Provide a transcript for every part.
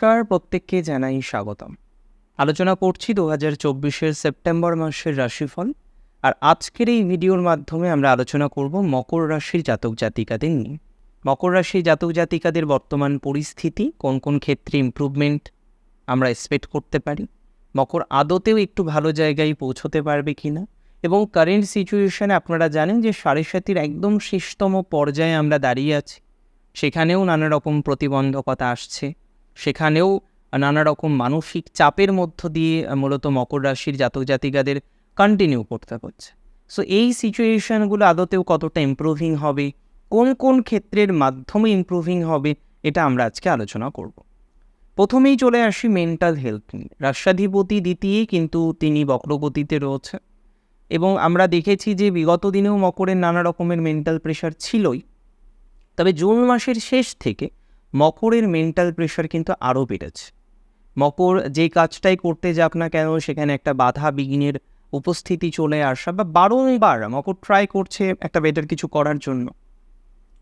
নমস্কার, প্রত্যেককে জানাই স্বাগতম। আলোচনা করছি দু হাজার চব্বিশের সেপ্টেম্বর মাসের রাশিফল। আর আজকের এই ভিডিওর মাধ্যমে আমরা আলোচনা করব মকর রাশির জাতক জাতিকাদের নিয়ে। মকর রাশির জাতক জাতিকাদের বর্তমান পরিস্থিতি, কোন কোন ক্ষেত্রে ইমপ্রুভমেন্ট আমরা এক্সপেক্ট করতে পারি, মকর আদতেও একটু ভালো জায়গায় পৌঁছতে পারবে কি না এবং কারেন্ট সিচুয়েশানে আপনারা জানেন যে সাড়ে সাতির একদম শেষতম পর্যায়ে আমরা দাঁড়িয়ে আছি। সেখানেও নানা রকম প্রতিবন্ধকতা আসছে। সেখানেও নানা রকম মানসিক চাপের মধ্য দিয়ে মূলত মকর রাশির জাতক জাতিকাদের কন্টিনিউ করতে হচ্ছে। সো এই সিচুয়েশনগুলো আদতেও কতটা ইমপ্রুভিং হবে? কোন কোন ক্ষেত্রের মাধ্যমে ইমপ্রুভিং হবে? এটা আমরা আজকে আলোচনা করব। প্রথমেই চলে আসি মেন্টাল হেলথ নিয়ে। রাষ্ট্রাধিপতি দ্বিতীয় কিন্তু তিনি বক্রগতিতে রয়েছে এবং আমরা দেখেছি যে বিগত দিনেও মকরের নানা রকমের মেন্টাল প্রেশার ছিলই। তবে জুন মাসের শেষ থেকে মকরের মেন্টাল প্রেশার কিন্তু আরও বেড়েছে। মকর যে কাজটাই করতে যাক না কেন, সেখানে একটা বাধা বিঘ্নের উপস্থিতি চলে আসা বা বারংবার মকর ট্রাই করছে একটা বেটার কিছু করার জন্য।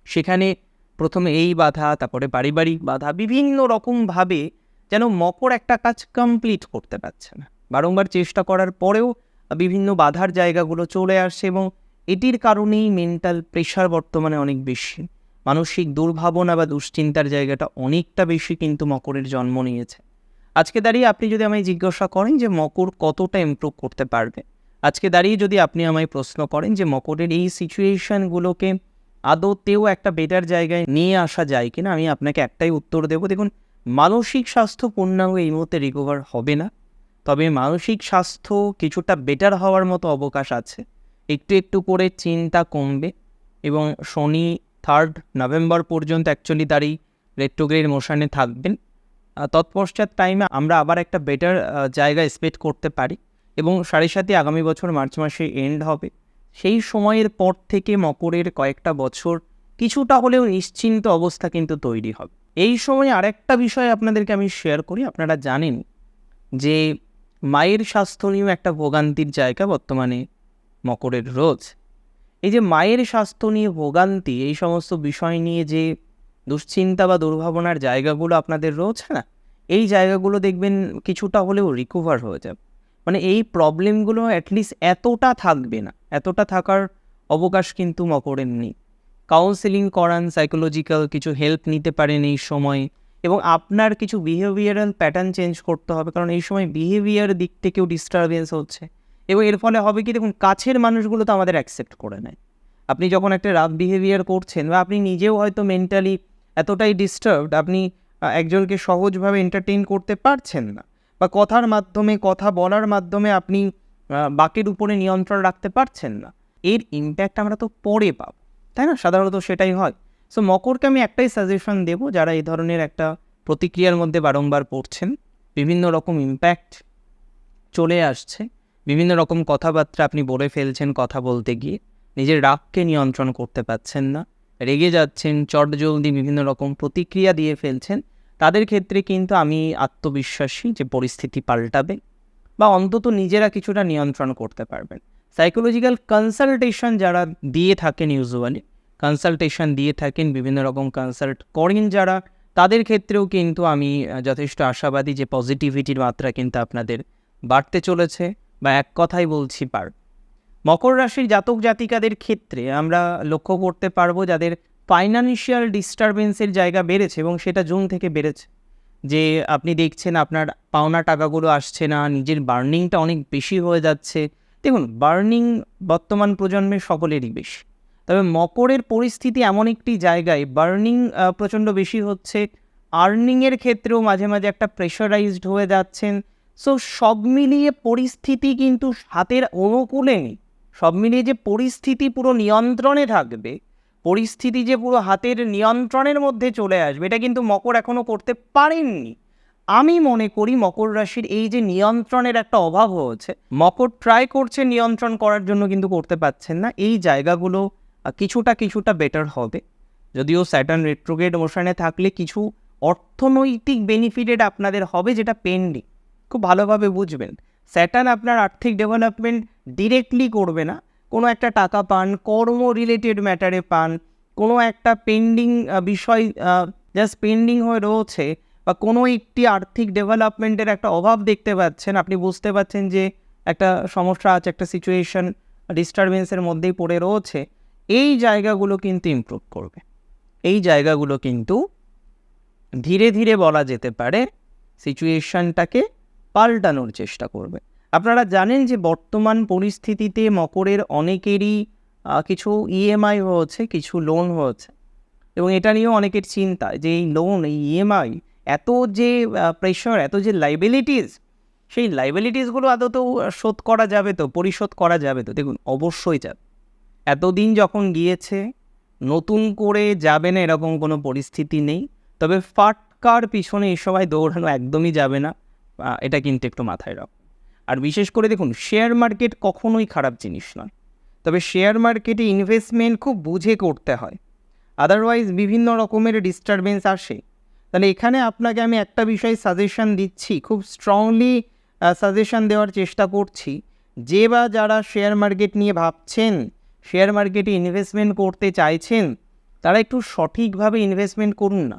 সেখানে প্রথমে এই বাধা, তারপরে পারিবারিক বাধা, বিভিন্ন রকমভাবে যেন মকর একটা কাজ কমপ্লিট করতে পারছে না। বারংবার চেষ্টা করার পরেও বিভিন্ন বাধার জায়গাগুলো চলে আসছে এবং এটির কারণেই মেন্টাল প্রেশার বর্তমানে অনেক বেশি। মানসিক দুর্ভাবনা বা দুশ্চিন্তার জায়গাটা অনেকটা বেশি কিন্তু মকরের জন্ম নিয়েছে। আজকে দাঁড়িয়ে আপনি যদি আমায় জিজ্ঞাসা করেন যে মকর কতটা ইমপ্রুভ করতে পারবে, আজকে দাঁড়িয়ে যদি আপনি আমায় প্রশ্ন করেন যে মকরের এই সিচুয়েশনগুলোকে আদতেও একটা বেটার জায়গায় নিয়ে আসা যায় কিনা, আমি আপনাকে একটাই উত্তর দেবো, দেখুন, মানসিক স্বাস্থ্য পূর্ণাঙ্গ এই মুহূর্তে রিকভার হবে না। তবে মানসিক স্বাস্থ্য কিছুটা বেটার হওয়ার মতো অবকাশ আছে। একটু একটু করে চিন্তা কমবে এবং শনি থার্ড নভেম্বর পর্যন্ত অ্যাকচুয়ালি তারই রেট্রোগ্রেড মোশনে থাকবেন। তৎপশ্চাৎ টাইমে আমরা আবার একটা বেটার জায়গা এক্সপেক্ট করতে পারি এবং সাড়ে সাথে আগামী বছর মার্চ মাসে এন্ড হবে। সেই সময়ের পর থেকে মকরের কয়েকটা বছর কিছুটা হলেও নিশ্চিন্ত অবস্থা কিন্তু তৈরি হবে। এই সময় আরেকটা বিষয় আপনাদেরকে আমি শেয়ার করি, আপনারা জানেন যে মায়ের স্বাস্থ্য নিয়েও একটা ভোগান্তির জায়গা বর্তমানে মকরের রোজ। এই যে মায়ের স্বাস্থ্য নিয়ে ভোগান্তি, এই সমস্ত বিষয় নিয়ে যে দুশ্চিন্তা বা দুর্ভাবনার জায়গাগুলো আপনাদের রয়েছে না, এই জায়গাগুলো দেখবেন কিছুটা হলেও রিকভার হয়ে যাবে। মানে এই প্রবলেমগুলো অ্যাটলিস্ট এতটা থাকবে না, এতটা থাকার অবকাশ কিন্তু মকরের নেই। কাউন্সেলিং করান সাইকোলজিক্যাল কিছু হেল্প নিতে পারেন এই সময় এবং আপনার কিছু বিহেভিয়ারাল প্যাটার্ন চেঞ্জ করতে হবে, কারণ এই সময় বিহেভিয়ার দিক থেকেও ডিস্টারবেন্স হচ্ছে। এবং এর ফলে হবে কি, দেখুন, কাছের মানুষগুলো তো আমাদের অ্যাকসেপ্ট করে নেয়। আপনি যখন একটা রাফ বিহেভিয়ার করছেন বা আপনি নিজেও হয়তো মেন্টালি এতটাই ডিস্টার্বড আপনি একজনকে সহজভাবে এন্টারটেইন করতে পারছেন না বা কথার মাধ্যমে, কথা বলার মাধ্যমে আপনি বাকির উপরে নিয়ন্ত্রণ রাখতে পারছেন না। এর ইম্প্যাক্ট আমরা তো পরে পাব, তাই না? সাধারণত সেটাই হয়। সো মকরকে আমি একটাই সাজেশন দেবো, যারা এই ধরনের একটা প্রতিক্রিয়ার মধ্যে বারংবার পড়ছেন, বিভিন্ন রকম ইম্প্যাক্ট চলে আসছে। বিভিন্ন রকম কথাবার্তা আপনি বলে ফেলছেন কথা বলতে গিয়ে, নিজের রাগকে নিয়ন্ত্রণ করতে পারছেন না, রেগে যাচ্ছেন, চটজলদি বিভিন্ন রকম প্রতিক্রিয়া দিয়ে ফেলছেন, তাদের ক্ষেত্রে কিন্তু আমি আত্মবিশ্বাসী যে পরিস্থিতি পাল্টাবে বা অন্তত নিজেরা কিছুটা নিয়ন্ত্রণ করতে পারবেন। সাইকোলজিক্যাল কনসালটেশন যারা দিয়ে থাকেন ইউজুয়ালি কনসালটেশন দিয়ে থাকেন, বিভিন্ন রকম কনসাল্ট করেন যারা, তাদের ক্ষেত্রেও কিন্তু আমি যথেষ্ট আশাবাদী যে পজিটিভিটির মাত্রা কিন্তু আপনাদের বাড়তে চলেছে। বা এক কথাই বলছি পার। মকর রাশির জাতক জাতিকাদের ক্ষেত্রে আমরা লক্ষ্য করতে পারব যাদের ফাইনান্সিয়াল ডিস্টারবেন্সের জায়গা বেড়েছে এবং সেটা জুন থেকে বেড়েছে। যে আপনি দেখছেন আপনার পাওনা টাকাগুলো আসছে না, নিজের বার্নিংটা অনেক বেশি হয়ে যাচ্ছে। দেখুন, বার্নিং বর্তমান প্রজন্মের সকলেরই বেশি। তবে মকরের পরিস্থিতি এমন একটি জায়গায় বার্নিং প্রচণ্ড বেশি হচ্ছে। আর্নিংয়ের ক্ষেত্রেও মাঝে মাঝে একটা প্রেশারাইজড হয়ে যাচ্ছেন। সো সব মিলিয়ে পরিস্থিতি কিন্তু হাতের অনুকূলে নেই। সব মিলিয়ে যে পরিস্থিতি পুরো নিয়ন্ত্রণে থাকবে, পরিস্থিতি যে পুরো হাতের নিয়ন্ত্রণের মধ্যে চলে আসবে, এটা কিন্তু মকর এখনও করতে পারেননি। আমি মনে করি মকর রাশির এই যে নিয়ন্ত্রণের একটা অভাব হয়েছে, মকর ট্রাই করছে নিয়ন্ত্রণ করার জন্য কিন্তু করতে পারছেন না। এই জায়গাগুলো কিছুটা কিছুটা বেটার হবে। যদিও স্যাটার্ন রেট্রোগেড মোশনে থাকলে কিছু অর্থনৈতিক বেনিফিটেড আপনাদের হবে যেটা পেন্ডিং খুব ভালোভাবে বুঝবেন। স্যাটার্ন আপনার আর্থিক ডেভেলপমেন্ট ডিরেক্টলি করবে না। কোনো একটা টাকা পান, কর্ম রিলেটেড ম্যাটারে পান, কোনো একটা পেন্ডিং বিষয় জাস্ট পেন্ডিং হয়ে রয়েছে বা কোনো একটি আর্থিক ডেভেলপমেন্টের একটা অভাব দেখতে পাচ্ছেন, আপনি বুঝতে পারছেন যে একটা সমস্যা আছে, একটা সিচুয়েশন ডিস্টারবেন্সের মধ্যেই পড়ে রয়েছে। এই জায়গাগুলো কিন্তু ইমপ্রুভ করবে। এই জায়গাগুলো কিন্তু ধীরে ধীরে বলা যেতে পারে সিচুয়েশনটাকে পাল্টানোর চেষ্টা করবে। আপনারা জানেন যে বর্তমান পরিস্থিতিতে মকরের অনেকেরই কিছু ইএমআই হয়েছে, কিছু লোন হয়েছে। এবং এটা নিয়েও অনেকের চিন্তা যে এই লোন এই ইএমআই এত যে প্রেশার এত যে লাইবিলিটিস সেই লাইবিলিটিসগুলো আদৌ তো শোধ করা যাবে তো, পরিশোধ করা যাবে তো? দেখুন, অবশ্যই যাবে। এতদিন যখন গিয়েছে, নতুন করে যাবে না এরকম কোনো পরিস্থিতি নেই। তবে ফাটকার পিছনে এই সময় দৌড়ানো একদমই যাবে না। এটা কিন্তু একটু মাথায় রাখ। আর বিশেষ করে দেখুন শেয়ার মার্কেট কখনোই খারাপ জিনিস নয়। তবে শেয়ার মার্কেটে ইনভেস্টমেন্ট খুব বুঝে করতে হয়। আদারওয়াইজ বিভিন্ন রকমের ডিস্টারবেন্স আসে। তাহলে এখানে আপনাকে আমি একটা বিষয় সাজেশন দিচ্ছি, খুব স্ট্রংলি সাজেশন দেওয়ার চেষ্টা করছি। যে বা যারা শেয়ার মার্কেট নিয়ে ভাবছেন শেয়ার মার্কেটে ইনভেস্টমেন্ট করতে চাইছেন, তারা একটু সঠিকভাবে ইনভেস্টমেন্ট করুন না।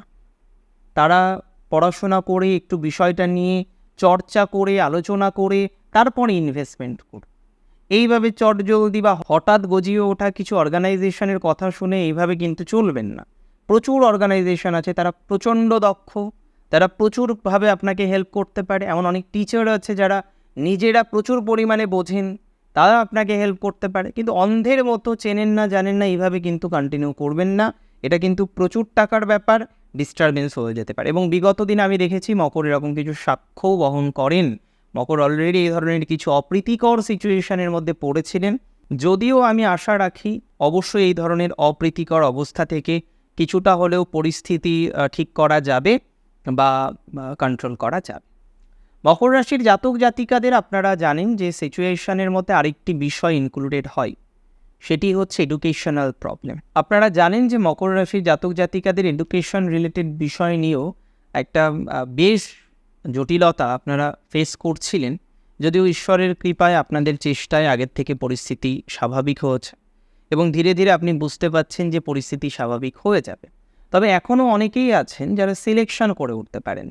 তারা পড়াশোনা করে একটু বিষয়টা নিয়ে চর্চা করে, আলোচনা করে, তারপরে ইনভেস্টমেন্ট করুন এইভাবে চটজলদি বা হঠাৎ গজিয়ে ওঠা কিছু অর্গানাইজেশনের কথা শুনে এইভাবে কিন্তু চলবেন না। প্রচুর অর্গানাইজেশন আছে, তারা প্রচণ্ড দক্ষ, তারা প্রচুরভাবে আপনাকে হেল্প করতে পারে। এমন অনেক টিচার আছে যারা নিজেরা প্রচুর পরিমাণে বোঝেন তারা আপনাকে হেল্প করতে পারে। কিন্তু অন্ধের মতো চেনেন না, জানেন না, এইভাবে কিন্তু কন্টিনিউ করবেন না। এটা কিন্তু প্রচুর টাকার ব্যাপার। ডিস্টারবেন্স হয়ে যেতে পারে। এবং বিগত দিন আমি দেখেছি মকর এরকম কিছু সাক্ষ্যও বহন করেন। মকর অলরেডি এই ধরনের কিছু অপ্রীতিকর সিচুয়েশনের মধ্যে পড়েছিলেন। যদিও আমি আশা রাখি অবশ্যই এই ধরনের অপ্রীতিকর অবস্থা থেকে কিছুটা হলেও পরিস্থিতি ঠিক করা যাবে বা কন্ট্রোল করা যাবে। মকর রাশির জাতক জাতিকাদের আপনারা জানেন যে সিচুয়েশনের মধ্যে আরেকটি বিষয় ইনক্লুডেড হয়। সেটি হচ্ছে এডুকেশনাল প্রবলেম আপনারা জানেন যে মকর রাশির জাতক জাতিকাদের এডুকেশন রিলেটেড বিষয় নিয়েও একটা বেশ জটিলতা আপনারা ফেস করছিলেন। যদিও ঈশ্বরের কৃপায় আপনাদের চেষ্টায় আগের থেকে পরিস্থিতি স্বাভাবিক হয়েছে এবং ধীরে ধীরে আপনি বুঝতে পাচ্ছেন যে পরিস্থিতি স্বাভাবিক হয়ে যাবে। তবে এখনও অনেকেই আছেন যারা সিলেকশন করে উঠতে পারেন।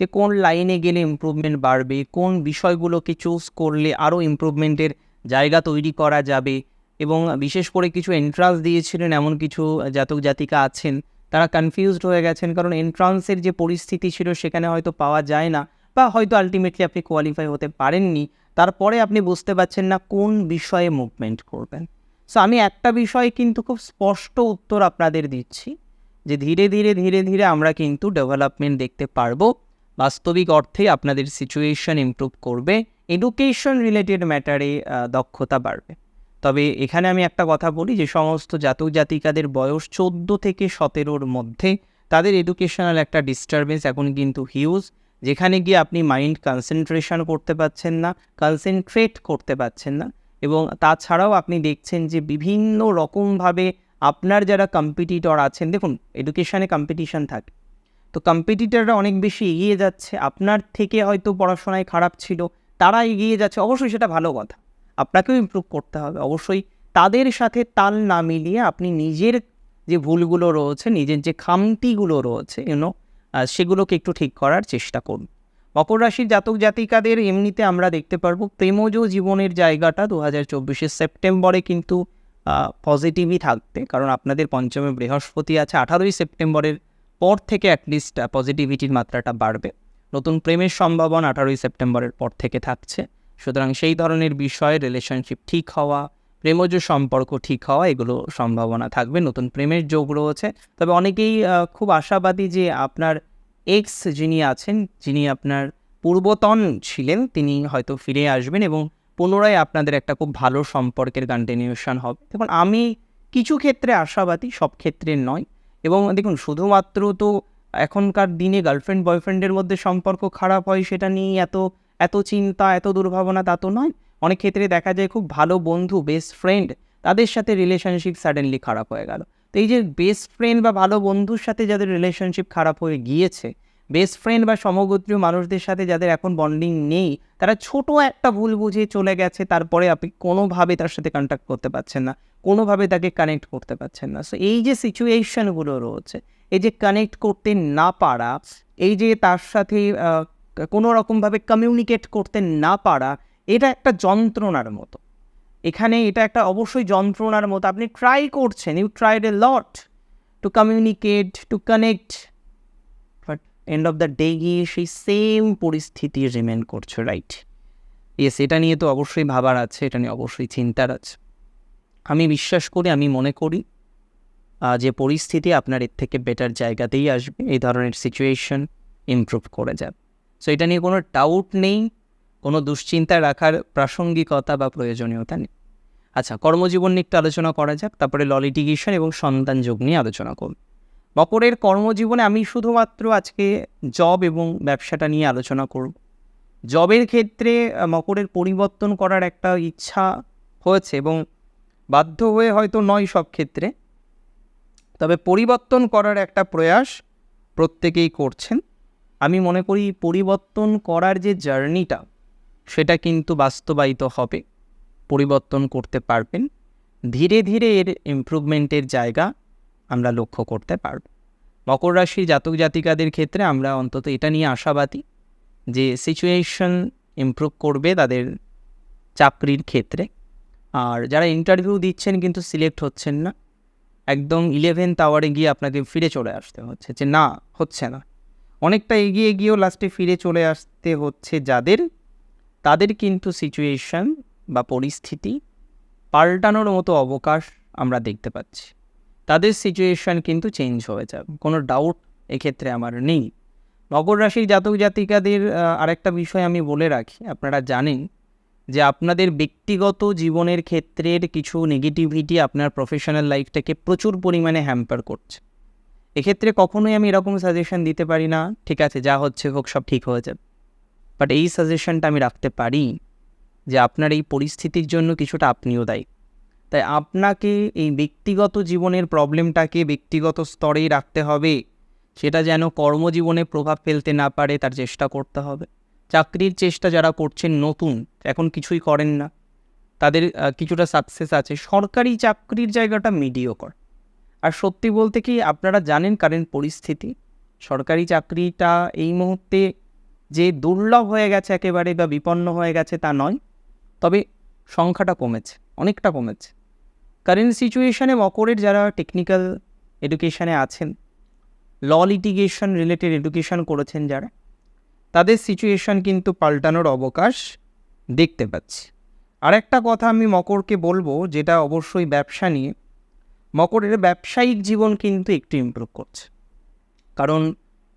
যে কোন লাইনে গেলে ইমপ্রুভমেন্ট বাড়বে, কোন বিষয়গুলোকে চুজ করলে আরও ইমপ্রুভমেন্টের জায়গা তৈরি করা যাবে এবং বিশেষ করে কিছু এন্ট্রান্স দিয়েছিলেন, এমন কিছু জাতক জাতিকা আছেন, তারা কনফিউজড হয়ে গেছেন। কারণ এন্ট্রান্সের যে পরিস্থিতি ছিল, সেখানে হয়তো পাওয়া যায় না বা হয়তো আলটিমেটলি আপনি কোয়ালিফাই হতে পারেননি। তারপরে আপনি বুঝতে পারছেন না কোন বিষয়ে মুভমেন্ট করবেন। সো আমি একটা বিষয় কিন্তু খুব স্পষ্ট উত্তর আপনাদের দিচ্ছি, যে ধীরে ধীরে ধীরে ধীরে আমরা কিন্তু ডেভেলপমেন্ট দেখতে পারব। বাস্তবিক অর্থে আপনাদের সিচুয়েশন ইমপ্রুভ করবে। এডুকেশন রিলেটেড ম্যাটারে দক্ষতা বাড়বে। তবে এখানে আমি একটা কথা বলি যে সমস্ত জাতক জাতিকাদের বয়স চোদ্দ থেকে সতেরোর মধ্যে তাদের এডুকেশনাল একটা ডিস্টারবেন্স এখন কিন্তু হিউজ যেখানে গিয়ে আপনি মাইন্ড কনসেন্ট্রেশন করতে পারছেন না কনসেন্ট্রেট করতে পারছেন না এবং তাছাড়াও আপনি দেখছেন যে বিভিন্ন রকমভাবে আপনার যারা কম্পিটিটর আছেন, দেখুন এডুকেশনে কম্পিটিশন থাকে, তো কম্পিটিটররা অনেক বেশি এগিয়ে যাচ্ছে, আপনার থেকে হয়তো পড়াশোনায় খারাপ ছিল, তারা এগিয়ে যাচ্ছে, অবশ্যই সেটা ভালো কথা। আপনাকেও ইমপ্রুভ করতে হবে। অবশ্যই তাদের সাথে তাল না মিলিয়ে আপনি নিজের যে ভুলগুলো রয়েছে, নিজের যে খামতিগুলো রয়েছে ইউনো সেগুলোকে একটু ঠিক করার চেষ্টা করুন। মকর রাশির জাতক জাতিকাদের এমনিতে আমরা দেখতে পারব, প্রেমজ জীবনের জায়গাটা দু হাজার চব্বিশে সেপ্টেম্বরে কিন্তু পজিটিভই থাকতে কারণ আপনাদের পঞ্চমে বৃহস্পতি আছে, আঠারোই সেপ্টেম্বরের পর থেকে অ্যাটলিস্ট পজিটিভিটির মাত্রাটা বাড়বে। নতুন প্রেমের সম্ভাবনা আঠারোই সেপ্টেম্বরের পর থেকে থাকছে। সুতরাং সেই ধরনের বিষয়ে রিলেশনশিপ ঠিক হওয়া, প্রেমজ সম্পর্ক ঠিক হওয়া, এগুলো সম্ভাবনা থাকবে। নতুন প্রেমের যোগ রয়েছে। তবে অনেকেই খুব আশাবাদী যে আপনার এক্স যিনি আছেন, যিনি আপনার পূর্বতন ছিলেন, তিনি হয়তো ফিরে আসবেন এবং পুনরায় আপনাদের একটা খুব ভালো সম্পর্কের কন্টিনিউশন হবে। দেখুন, আমি কিছু ক্ষেত্রে আশাবাদী, সব ক্ষেত্রে নয়। এবং দেখুন, শুধুমাত্র তো এখনকার দিনে গার্লফ্রেন্ড বয়ফ্রেন্ডের মধ্যে সম্পর্ক খারাপ হয়, সেটা নিয়ে এত এত চিন্তা, এত দুর্ভাবনা তা তো নয়। অনেক ক্ষেত্রে দেখা যায় খুব ভালো বন্ধু বেস্ট ফ্রেন্ড তাদের সাথে রিলেশনশিপ সাডেনলি খারাপ হয়ে গেল। তো এই যে বেস্ট ফ্রেন্ড বা ভালো বন্ধুর সাথে যাদের রিলেশনশিপ খারাপ হয়ে গিয়েছে বেস্ট ফ্রেন্ড বা সমগোত্রীয় মানুষদের সাথে যাদের এখন বন্ডিং নেই, তারা ছোট একটা ভুল বুঝে চলে গেছে, তারপরে আপনি কোনোভাবে তার সাথে কন্ট্যাক্ট করতে পারছেন না, কোনোভাবে তাকে কানেক্ট করতে পারছেন না। সো এই যে সিচুয়েশনগুলো রয়েছে, এই যে কানেক্ট করতে না পারা, এই যে তার সাথে কোনো রকমভাবে কমিউনিকেট করতে না পারা, এটা একটা যন্ত্রণার মতো। এখানে এটা একটা অবশ্যই যন্ত্রণার মতো। আপনি ট্রাই করছেন you tried a lot to communicate to connect but end of the day গিয়ে সেই সেম পরিস্থিতি রিমেন করছে রাইট ইয়েস এটা নিয়ে তো অবশ্যই ভাবার আছে, এটা নিয়ে অবশ্যই চিন্তার আছে। আমি বিশ্বাস করি, আমি মনে করি যে পরিস্থিতি আপনার এর থেকে বেটার জায়গাতেই আসবে, এই ধরনের সিচুয়েশন ইমপ্রুভ করে যাবে। সো এটা নিয়ে কোনো ডাউট নেই, কোনো দুশ্চিন্তা রাখার প্রাসঙ্গিকতা বা প্রয়োজনীয়তা নেই। আচ্ছা কর্মজীবন নিয়ে একটু আলোচনা করা যাক, তারপরে ললিটিগেশন এবং সন্তান যোগ নিয়ে আলোচনা করব। মকরের কর্মজীবনে আমি শুধুমাত্র আজকে জব এবং ব্যবসাটা নিয়ে আলোচনা করব। জবের ক্ষেত্রে মকরের পরিবর্তন করার একটা ইচ্ছা হয়েছে এবং বাধ্য হয়ে হয়তো নয় সব ক্ষেত্রে। তবে পরিবর্তন করার একটা প্রয়াস প্রত্যেকেই করছেন। আমি মনে করি পরিবর্তন করার যে জার্নিটা, সেটা কিন্তু বাস্তবায়িত হবে। পরিবর্তন করতে পারবেন। ধীরে ধীরে এর ইমপ্রুভমেন্টের জায়গা আমরা লক্ষ্য করতে পারব। মকর রাশির জাতক জাতিকাদের ক্ষেত্রে আমরা অন্তত এটা নিয়ে আশাবাদী যে সিচুয়েশন ইমপ্রুভ করবে তাদের চাকরির ক্ষেত্রে। আর যারা ইন্টারভিউ দিচ্ছেন কিন্তু সিলেক্ট হচ্ছেন না। একদম ইলেভেন্থ আওয়ারে গিয়ে আপনাকে ফিরে চলে আসতে হচ্ছে যে না, হচ্ছে না। অনেকটা এগিয়ে গিয়েও লাস্টে ফিরে চলে আসতে হচ্ছে যাদের। তাদের কিন্তু সিচুয়েশন বা পরিস্থিতি পাল্টানোর মতো অবকাশ আমরা দেখতে পাচ্ছি। তাদের সিচুয়েশন কিন্তু চেঞ্জ হয়ে যাবে, কোনো ডাউট এক্ষেত্রে আমার নেই। মকর রাশির জাতক জাতিকাদের আরেকটা বিষয় আমি বলে রাখি, আপনারা জানেন যে আপনাদের ব্যক্তিগত জীবনের ক্ষেত্রের কিছু নেগেটিভিটি আপনার প্রফেশনাল লাইফটাকে প্রচুর পরিমাণে হ্যাম্পার করছে। এক্ষেত্রে কখনোই আমি এরকম সাজেশন দিতে পারি না, ঠিক আছে, যা হচ্ছে হোক, সব ঠিক হয়ে যাবে। বাট এই সাজেশনটা আমি রাখতে পারি যে আপনার এই পরিস্থিতির জন্য কিছুটা আপনিও দায়ী। তাই আপনাকে এই ব্যক্তিগত জীবনের প্রবলেমটাকে ব্যক্তিগত স্তরেই রাখতে হবে, সেটা যেন কর্মজীবনে প্রভাব ফেলতে না পারে, তার চেষ্টা করতে হবে। চাকরির চেষ্টা যারা করছেন নতুন, এখন কিছুই করেন না। তাদের কিছুটা সাকসেস আছে। সরকারি চাকরির জায়গাটা মিডিওকর আর সত্যি বলতে কি আপনারা জানেন কারেন্ট পরিস্থিতি? সরকারি চাকরিটা এই মুহূর্তে যে দুর্লভ হয়ে গেছে একেবারে বা বিপন্ন হয়ে গেছে তা নয়, তবে সংখ্যাটা কমেছে, অনেকটা কমেছে। কারেন্ট সিচুয়েশানে মকরের যারা টেকনিক্যাল এডুকেশানে আছেন, ল লিটিগেশন রিলেটেড এডুকেশন করেছেন যারা, তাদের সিচুয়েশন কিন্তু পাল্টানোর অবকাশ দেখতে পাচ্ছি। আরেকটা কথা আমি মকরকে বলব, যেটা অবশ্যই ব্যবসা নিয়ে মকরের ব্যবসায়িক জীবন কিন্তু একটু ইমপ্রুভ করছে। কারণ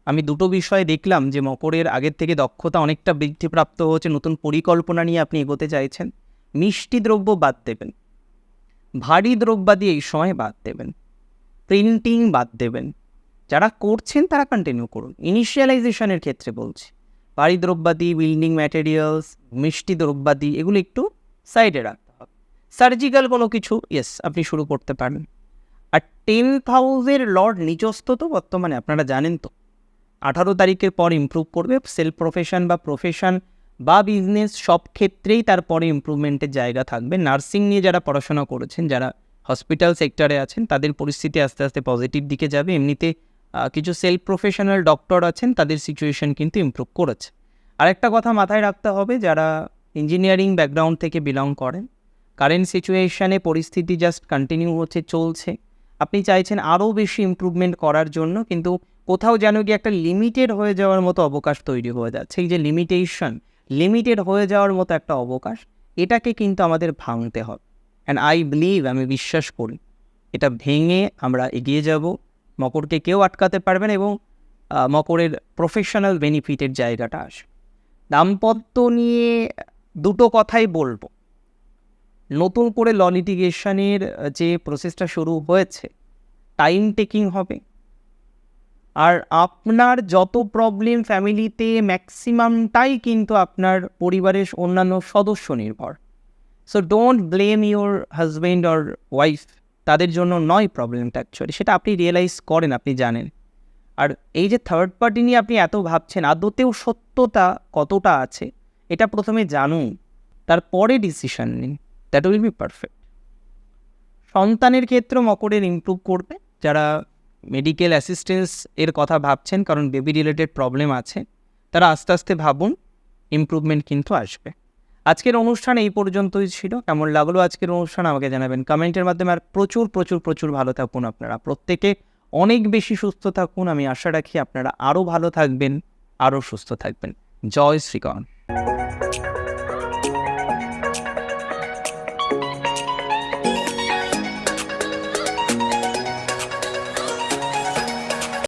আমি দুটো বিষয়ে দেখলাম যে মকরের আগের থেকে দক্ষতা অনেকটা বৃদ্ধিপ্রাপ্ত হচ্ছে নতুন পরিকল্পনা নিয়ে আপনি এগোতে চাইছেন, মিষ্টি দ্রব্য বাদ দেবেন, ভারী দ্রব্যাদি এই সময় বাদ দেবেন প্রিন্টিং বাদ দেবেন। যারা করছেন তারা কন্টিনিউ করুন। ইনিশিয়ালাইজেশনের ক্ষেত্রে বলছি, ভারী দ্রব্যাদি বিল্ডিং ম্যাটেরিয়ালস মিষ্টি দ্রব্যাদি, এগুলো একটু সাইডে রাখতে হবে। সার্জিক্যাল কোনো কিছু ইয়েস আপনি শুরু করতে পারেন। আর টেন হাউসের লর্ড নিজস্ব তো বর্তমানে, আপনারা জানেন তো। আঠারো তারিখের পর ইমপ্রুভ করবে সেলফ প্রফেশন বা প্রফেশন বা বিজনেস সব ক্ষেত্রেই তারপরে ইমপ্রুভমেন্টের জায়গা থাকবে। নার্সিং নিয়ে যারা পড়াশোনা করেছেন, যারা হসপিটাল সেক্টরে আছেন, তাদের পরিস্থিতি আস্তে আস্তে পজিটিভ দিকে যাবে। এমনিতে কিছু সেলফ প্রফেশনাল ডক্টর আছেন, তাদের সিচুয়েশন কিন্তু ইমপ্রুভ করেছে। আরেকটা কথা মাথায় রাখতে হবে, যারা ইঞ্জিনিয়ারিং ব্যাকগ্রাউন্ড থেকে বিলং করেন কারেন্ট সিচুয়েশানে পরিস্থিতি জাস্ট কন্টিনিউ হচ্ছে, চলছে। আপনি চাইছেন আরও বেশি ইম্প্রুভমেন্ট করার জন্য, কিন্তু কোথাও যেন কি একটা লিমিটেড হয়ে যাওয়ার মতো অবকাশ তৈরি হয়ে যাচ্ছে। এই যে লিমিটেশন লিমিটেড হয়ে যাওয়ার মতো একটা অবকাশ, এটাকে কিন্তু আমাদের ভাঙতে হবে। অ্যান্ড আই বিলিভ আমি বিশ্বাস করি, এটা ভেঙে আমরা এগিয়ে যাব। মকরকে কেউ আটকাতে পারবে না এবং মকরের প্রফেশনাল বেনিফিটের জায়গাটা আসবে। দাম্পত্য নিয়ে দুটো কথাই বলব। নতুন করে ল লিটিগেশনের যে প্রসেসটা শুরু হয়েছে টাইম টেকিং হবে। আর আপনার যত প্রবলেম ফ্যামিলিতে ম্যাক্সিমামটাই কিন্তু আপনার পরিবারের অন্যান্য সদস্য নির্ভর। So don't blame your husband or wife তাদের জন্য নয় প্রবলেমটা অ্যাকচুয়ালি সেটা আপনি রিয়েলাইজ করেন, আপনি জানেন। আর এই যে থার্ড পার্টি নিয়ে আপনি এত ভাবছেন, আদতেও সত্যতা কতটা আছে, এটা প্রথমে জানুন। তারপরে ডিসিশন নিন। দ্যাট উইল বি পারফেক্ট সন্তানের ক্ষেত্রে মকরের ইমপ্রুভ করবে। যারা মেডিকেল অ্যাসিস্ট্যান্স এর কথা ভাবছেন, কারণ বেবি রিলেটেড প্রবলেম আছে, তারা আস্তে আস্তে ভাবুন ইমপ্রুভমেন্ট কিন্তু আসবে। আজকের অনুষ্ঠান এই পর্যন্তই ছিল। কেমন লাগল আজকের অনুষ্ঠান আমাকে জানাবেন কমেন্টের মাধ্যমে। আর প্রচুর প্রচুর প্রচুর ভালো থাকুন আপনারা। প্রত্যেকে অনেক বেশি সুস্থ থাকুন। আমি আশা রাখি আপনারা আরও ভালো থাকবেন, আরও সুস্থ থাকবেন। জয় শ্রীকান্ত